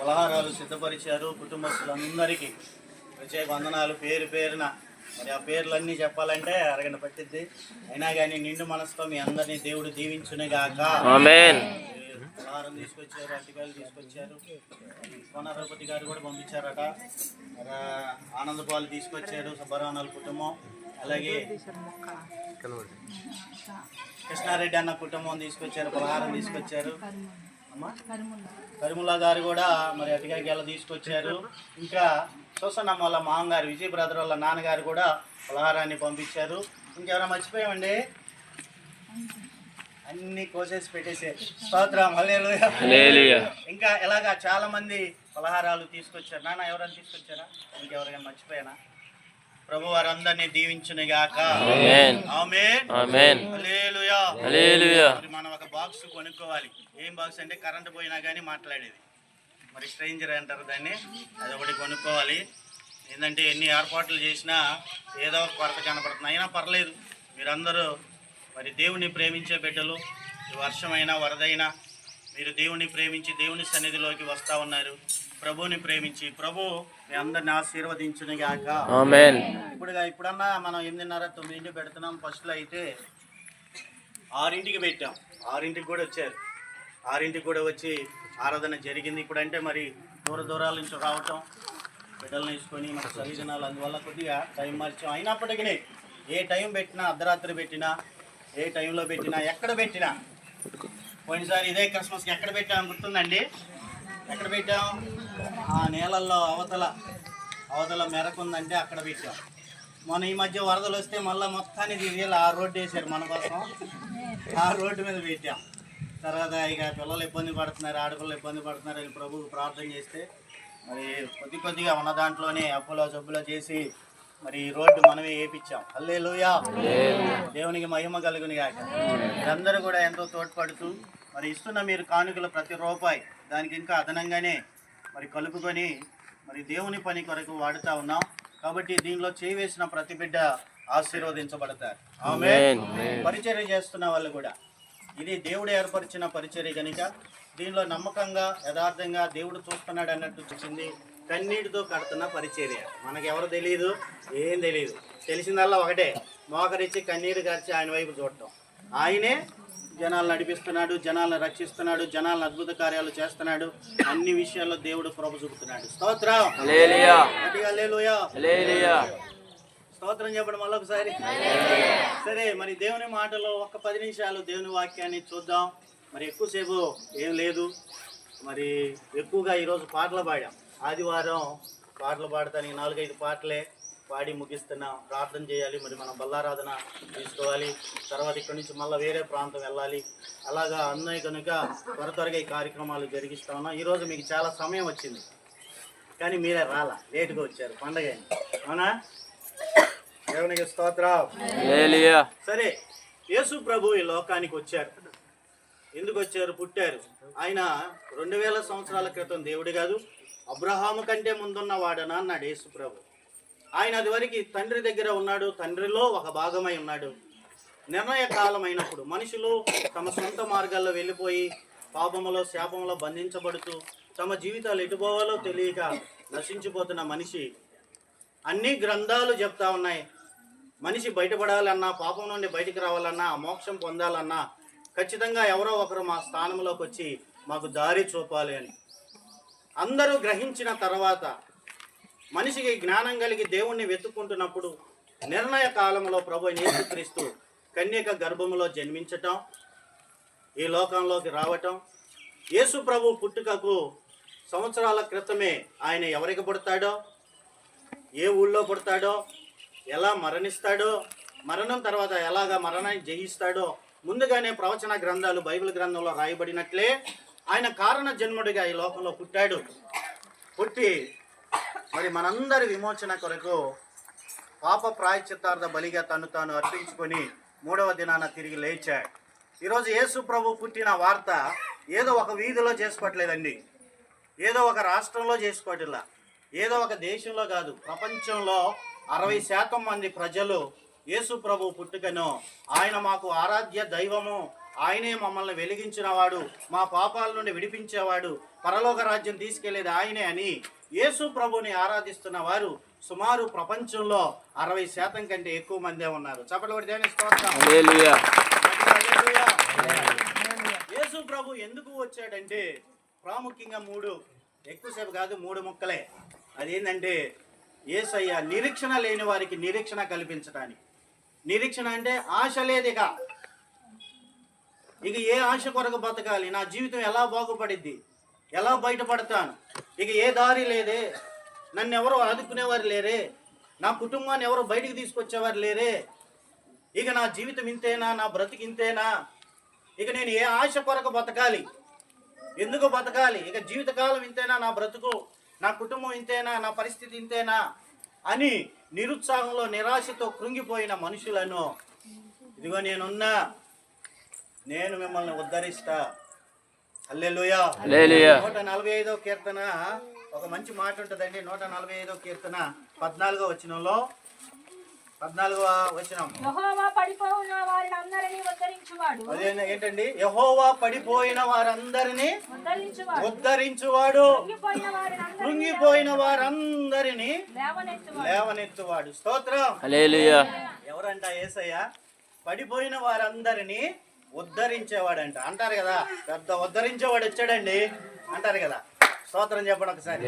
పలహారాలు సిద్ధపరిచారు కుటుంబస్తులందరికీ. ప్రత్యేక వందనాలు పేరు పేరున. మరి ఆ పేర్లన్నీ చెప్పాలంటే అరగంట పట్టిద్ది. అయినా కానీ నిండు మనసుతో మీ అందరినీ దేవుడు దీవించునుగాక. పలహారం తీసుకొచ్చారు అరటికాయలు తీసుకొచ్చారు. కోనరపతి గారు కూడా పంపించారట. ఆనందపాలు తీసుకొచ్చారు సుబ్బరానాల కుటుంబం. అలాగే కృష్ణారెడ్డి అన్న కుటుంబం తీసుకొచ్చారు పలహారం తీసుకొచ్చారు. కరిముల్లా గారు కూడా మరి అతికాయ గెల తీసుకొచ్చారు. ఇంకా చూస్తున్నాం వాళ్ళ మామగారు విజయ్ బ్రదర్ వాళ్ళ నాన్నగారు కూడా పలహారాన్ని పంపించారు. ఇంకెవరైనా మర్చిపోయామండి? అన్ని కోసేసి పెట్టేసారు. స్తోత్రం హల్లెలూయా. హల్లెలూయా. ఇంకా ఇలాగా చాలా మంది పలహారాలు తీసుకొచ్చారు. నాన్న ఎవరైనా తీసుకొచ్చారా? ఇంకెవరైనా మర్చిపోయానా ప్రభు వారందరినీ హల్లెలూయా. మరి మనం ఒక బాక్స్ కొనుక్కోవాలి. ఏం బాక్స్ అంటే కరెంట్ పోయినా కానీ మాట్లాడేది. మరి స్ట్రేంజర్ అంటారు దాన్ని. అది ఒకటి కొనుక్కోవాలి. ఏంటంటే ఎన్ని ఏర్పాట్లు చేసినా ఏదో ఒక కొరత కనపడుతుంది అయినా పర్లేదు. మీరందరూ మరి దేవుని ప్రేమించే బిడ్డలు. వర్షమైనా వరదైనా మీరు దేవుని ప్రేమించి దేవుని సన్నిధిలోకి వస్తూ ఉన్నారు. ప్రభువుని ప్రేమించి ప్రభు మీ అందరిని ఆశీర్వదించునుగాక. ఆమెన్. ఇప్పుడుగా ఇప్పుడన్నా మనం ఎనిమిదిన్నర తొమ్మిదింటికి పెడుతున్నాం. ఫస్ట్లో అయితే ఆరింటికి పెట్టాం. ఆరింటికి కూడా వచ్చారు. ఆరింటికి కూడా వచ్చి ఆరాధన జరిగింది. ఇప్పుడంటే మరి దూర దూరాల నుంచి రావటం బిడ్డలను తీసుకొని మన చదివినాలు అందువల్ల కొద్దిగా టైం మార్చాం. అయినప్పటికీ ఏ టైం పెట్టినా అర్ధరాత్రి పెట్టినా ఏ టైంలో పెట్టినా ఎక్కడ పెట్టినా పోయినసారి ఇదే క్రిస్మస్కి ఎక్కడ పెట్టాం గుర్తుందండి? ఎక్కడ పెట్టాం? ఆ నేలల్లో అవతల అవతల మెరకు ఉందంటే అక్కడ పెట్టాం. మొన్న ఈ మధ్య వరదలు వస్తే మళ్ళీ మొత్తాన్ని తీయాలి ఆ రోడ్డు వేసారు మన కోసం. ఆ రోడ్డు మీద పెట్టాం. తర్వాత ఇక పిల్లలు ఇబ్బంది పడుతున్నారు ఆడపిల్లలు ఇబ్బంది పడుతున్నారు అని ప్రభువు ప్రార్థన చేస్తే మరి కొద్ది కొద్దిగా ఉన్న దాంట్లోనే అప్పులో జబ్బులో చేసి మరి ఈ రోడ్డు మనమే వేయించాం హల్లెలూయా! దేవునికి మహిమ కలుగుని గాక మీరందరూ కూడా ఎంతో తోడ్పడుతూ మరి ఇస్తున్న మీరు కానుకలు ప్రతి రూపాయి దానికి ఇంకా అదనంగానే మరి కలుపుకొని మరి దేవుని పని కొరకు వాడుతూ ఉన్నాం. కాబట్టి దీనిలో చేయి వేసిన ప్రతి బిడ్డ ఆశీర్వదించబడతారు. ఆమె పరిచర్య చేస్తున్న వాళ్ళు కూడా. ఇది దేవుడు ఏర్పరిచిన పరిచర్య కనుక దీనిలో నమ్మకంగా యథార్థంగా దేవుడు చూస్తున్నాడు అన్నట్టు చూసింది. కన్నీటితో కడుతున్న పరిచర్య. మనకి ఎవరు తెలియదు ఏం తెలియదు తెలిసిందల్లా ఒకటే. మోకరిచ్చి కన్నీరు గార్చి ఆయన వైపు చూడటం. ఆయనే జనాలు నడిపిస్తున్నాడు జనాలను రక్షిస్తున్నాడు జనాలను అద్భుత కార్యాలు చేస్తున్నాడు. అన్ని విషయాల్లో దేవుడు కృప చూపుతున్నాడు. స్తోత్రం. స్తోత్రం చెప్పడం మళ్ళీ ఒకసారి. సరే మరి దేవుని మాటలో ఒక్క పది నిమిషాలు దేవుని వాక్యాన్ని చూద్దాం. మరి ఎక్కువసేపు ఏం లేదు. మరి ఎక్కువగా ఈరోజు పాటలు పాడాం. ఆదివారం పాటలు పాడటానికి నాలుగైదు పాటలే. పాడి ముగిస్తున్నాం ప్రార్థన చేయాలి. మరి మనం బల్లారాధన తీసుకోవాలి. తర్వాత ఇక్కడి నుంచి మళ్ళీ వేరే ప్రాంతం వెళ్ళాలి. అలాగా అన్నయ్య కనుక త్వర త్వరగా ఈ కార్యక్రమాలు జరిగిస్తా ఉన్నాం. ఈరోజు మీకు చాలా సమయం వచ్చింది. కానీ మీరే రాలా. లేటుగా వచ్చారు. పండగ. అవునా? దేవునికి స్తోత్రం. సరే యేసు ప్రభు ఈ లోకానికి వచ్చారు. ఎందుకు వచ్చారు? పుట్టారు. ఆయన రెండు వేల సంవత్సరాల క్రితం దేవుడు కాదు. అబ్రహాము కంటే ముందున్న వాడనా అన్నాడు యేసు ప్రభు. ఆయన అది వరకు తండ్రి దగ్గర ఉన్నాడు తండ్రిలో ఒక భాగమై ఉన్నాడు. నిర్ణయ కాలం అయినప్పుడు మనుషులు తమ సొంత మార్గాల్లో వెళ్ళిపోయి పాపములో శాపములో బంధించబడుతూ తమ జీవితాలు ఎటుపోవాలో తెలియక నశించిపోతున్న మనిషి. అన్ని గ్రంథాలు చెప్తా ఉన్నాయి. మనిషి బయటపడాలన్నా పాపం నుండి బయటికి రావాలన్నా మోక్షం పొందాలన్నా ఖచ్చితంగా ఎవరో ఒకరు మా స్థానంలోకి వచ్చి మాకు దారి చూపాలి అని. అందరూ గ్రహించిన తర్వాత మనిషికి జ్ఞానం కలిగి దేవుణ్ణి వెతుక్కుంటున్నప్పుడు నిర్ణయ కాలంలో ప్రభు యేసుక్రీస్తు కన్యక గర్భములో జన్మించటం ఈ లోకంలోకి రావటం. యేసు ప్రభు పుట్టుకకు సంవత్సరాల క్రితమే ఆయన ఎవరికి పుడతాడో ఏ ఊళ్ళో పుడతాడో ఎలా మరణిస్తాడో మరణం తర్వాత ఎలాగా మరణాన్ని జయిస్తాడో ముందుగానే ప్రవచన గ్రంథాలు బైబిల్ గ్రంథంలో రాయబడినట్లే ఆయన కారణ జన్ముడిగా ఈ లోకంలో పుట్టాడు. పుట్టి మరి మనందరి విమోచన కొరకు పాప ప్రాయచిత్తార్థ బలిగా తను తాను అర్పించుకొని మూడవ దినాన తిరిగి లేచాడు. ఈరోజు యేసు ప్రభు పుట్టిన వార్త ఏదో ఒక వీధిలో చేసుకోవట్లేదండి. ఏదో ఒక రాష్ట్రంలో చేసుకోవట్లా. ఏదో ఒక దేశంలో కాదు ప్రపంచంలో అరవై శాతం మంది ప్రజలు యేసు ప్రభు పుట్టుకను ఆయన మాకు ఆరాధ్య దైవము ఆయనే మమ్మల్ని వెలిగించినవాడు మా పాపాల నుండి విడిపించేవాడు పరలోక రాజ్యం తీసుకెళ్ళేది ఆయనే అని యేసు ప్రభుని ఆరాధిస్తున్న వారు సుమారు ప్రపంచంలో అరవై శాతం కంటే ఎక్కువ మందే ఉన్నారు. చప్పటి. యేసు ప్రభు ఎందుకు వచ్చాడంటే ప్రాముఖ్యంగా మూడు ఎక్కువసేపు కాదు మూడు ముక్కలే. అదేంటంటే ఏసయ్య నిరీక్షణ లేని వారికి నిరీక్షణ కల్పించడానికి నిరీక్షణ అంటే ఆశ లేదు ఇక ఏ ఆశ కొరకు బతకాలి? నా జీవితం ఎలా బాగుపడిద్ది? ఎలా బయటపడతాను? ఇక ఏ దారి లేదే. నన్ను ఎవరు ఆదుకునేవారు లేరే. నా కుటుంబాన్ని ఎవరు బయటికి తీసుకొచ్చేవారు లేరే. ఇక నా జీవితం ఇంతేనా? నా బ్రతికి ఇంతేనా? ఇక నేను ఏ ఆశ కొరకు బతకాలి? ఎందుకు బతకాలి? ఇక జీవితకాలం ఇంతేనా? నా బ్రతుకు నా కుటుంబం ఇంతేనా? నా పరిస్థితి ఇంతేనా? అని నిరుత్సాహంలో నిరాశతో కృంగిపోయిన మనుషులను ఇదిగో నేనున్నా. నేను మిమ్మల్ని ఉద్ధరిస్తా. హల్లెలూయా. హల్లెలూయా. నూట నలభై ఐదో కీర్తన ఒక మంచి మాట ఉంటుందండి. నూట నలభై ఐదో కీర్తన పద్నాలుగో వచనంలో. పద్నాలుగో వచనం. యెహోవా పడిపోయిన వారిని అందరినీ ఉద్ధరించువాడు. అదే ఏంటండి? యహోవా పడిపోయిన వారందరినీ ఉద్ధరించువాడు. ఉద్ధరించువాడు. కృంగిపోయిన వారిని అందరినీ కృంగిపోయిన వారందరినీ లేవనెత్తువాడు. లేవనెత్తువాడు. స్తోత్రం. హల్లెలూయా. ఎవరంట ఏసయ్య పడిపోయిన వారందరినీ ఉద్ధరించేవాడంట. అంటారు కదా పెద్ద ఉద్ధరించేవాడు వచ్చాడండి. అంటారు కదా. స్తోత్రం చెప్పండి ఒకసారి.